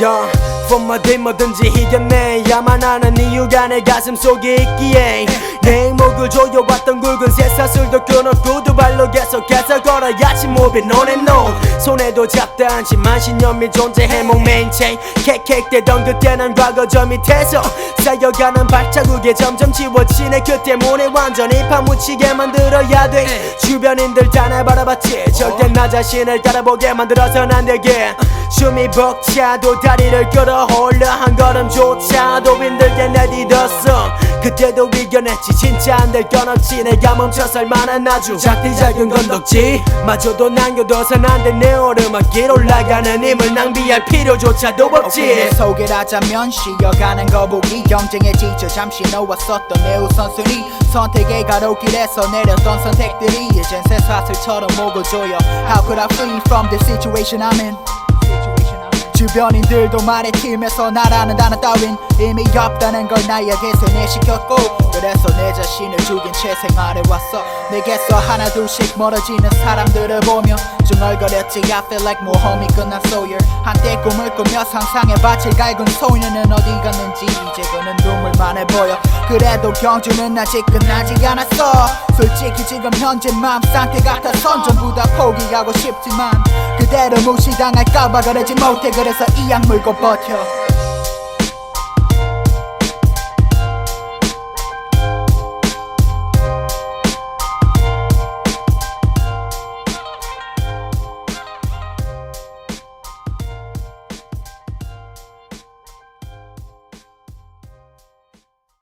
야, 폼마디 뭐든지 이겨내야만 하는 이유가 내 가슴 속에 있기에. 내 행복을 조여왔던 굵은 쇠사슬도 끊었고 두 발로 계속해서 걸어야지 moving 손에도 잡다 않지만 신념이 존재해. 목 maintain 캑캑대던 그때는 과거 저 밑에서 쌓여가는 발자국에 점점 지워지네. 그 때문에 완전히 파묻히게 만들어야 돼. 주변인들 다 날 바라봤지. 절대 나 자신을 따라보게 만들어선 안 되게 숨이 벅차도 다리를 끌어올려 한 걸음조차도 힘들게 내딛었어. 그때도 이겨냈지. 진짜 안 될 건 없지. 내가 멈춰설 만한 아주 작디 작은 건덕지. 마저도 남겨둬선 안 돼. 내 오르막길 올라가는 힘을 낭비할 필요조차도 없지. 내 소개하자면 쉬어가는 거북이 경쟁에 지쳐 잠시 놓았었던 내 우선순위 선택의 가로길에서 내렸던 선택들이 이젠 새 사슬처럼 목을 조여. How could I flee from the situation? I'm in 주변인들도 말에 팀에서 나라는 단어 따윈. 이미 없다는 걸 나에게서 내시켰고 그래서 내 자신을 죽인 채 생활해 왔어. 내게서 하나 둘씩 멀어지는 사람들을 보며 중얼거렸지. I feel like 모험이 끝난 소열 한때 꿈을 꾸며 상상의 밭을 갈군 소녀는 어디 갔는지 이제 그는 눈물만 해 보여. 그래도 경주는 아직 끝나지 않았어. 솔직히 지금 현재 마음 상태 같아선 전부 다 포기하고 싶지만 그대로 무시당할까봐 그러지 못해. 그래서 이 약 물고 버텨